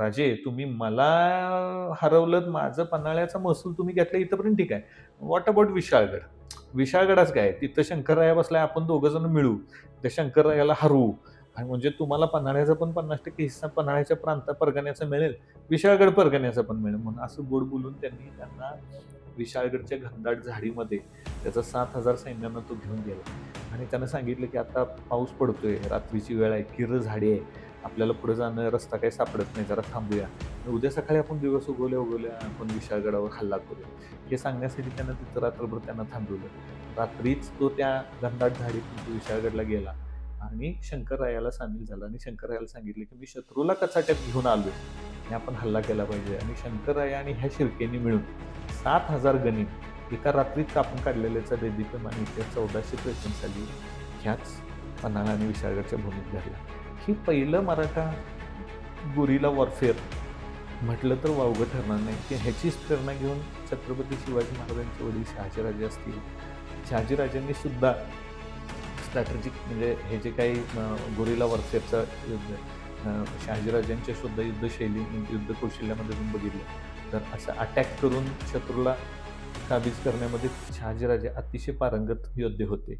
राजे तुम्ही मला हरवलं माझं पन्हाळ्याचा महसूल तुम्ही घेतला इथंपर्यंत ठीक आहे. What about Vishalgad? विशाळगडाच काय? तिथं शंकरराया बसलाय आपण दोघं जण मिळू. त्या शंकररायाला हरवू. आणि म्हणजे तुम्हाला पन्हाळ्याचा पण पन्नास टक्के हिस्सा पन्हाळ्याच्या प्रांता परगण्याचा मिळेल. विशाळगड परगण्याचा पण मिळेल. म्हणून असं गोड बोलून त्यांनी त्यांना विशाळगडच्या घनदाट झाडीमध्ये त्याचा सात हजार सैन्यानं तो घेऊन गेला. आणि त्यांना सांगितलं की आता पाऊस पडतोय रात्रीची वेळ आहे किर झाडी आहे. आपल्याला पुढे जाणं रस्ता काही सापडत नाही जरा थांबूया. उद्या सकाळी आपण दिवस उगवल्या उगवल्या आपण विशाळगडावर हल्ला करूया. हे सांगण्यासाठी त्यांना तिथं रात्रभर त्यांना थांबवलं. रात्रीच तो त्या घनदाट झाडीतून तो विशाळगडला गेला आणि शंकररायाला सामील झाला. आणि शंकररायाला सांगितले की मी शत्रूला कचाट्यात घेऊन आलो आणि आपण हल्ला केला पाहिजे. आणि शंकरराया आणि ह्या शिर्केनी मिळून सात हजार गणित एका रात्रीत कापून काढलेल्याचा देदीप्यम आणि इतिहास चौदाशे त्रेपन्न साली ह्याच पन्हाळा आणि विशाळगडच्या भूमीत घडला ही पहिलं मराठा गुरीला वॉरफेअर म्हटलं तर वावगं ठरणार नाही. की ह्याचीच प्रेरणा घेऊन छत्रपती शिवाजी महाराजांचे वडील शहाजीराजे असतील. शहाजीराजांनी सुद्धा स्ट्रॅटेजिक म्हणजे हे जे काही गोरिला वॉरफेअरचा वॉरफेअरचं युद्ध शहाजीराजांच्या सुद्धा युद्धशैली म्हणजे युद्ध कौशल्यामध्ये तुम्ही बघितलं. तर असं अटॅक करून शत्रूला काबीज करण्यामध्ये शहाजीराजे अतिशय पारंगत योद्धे होते.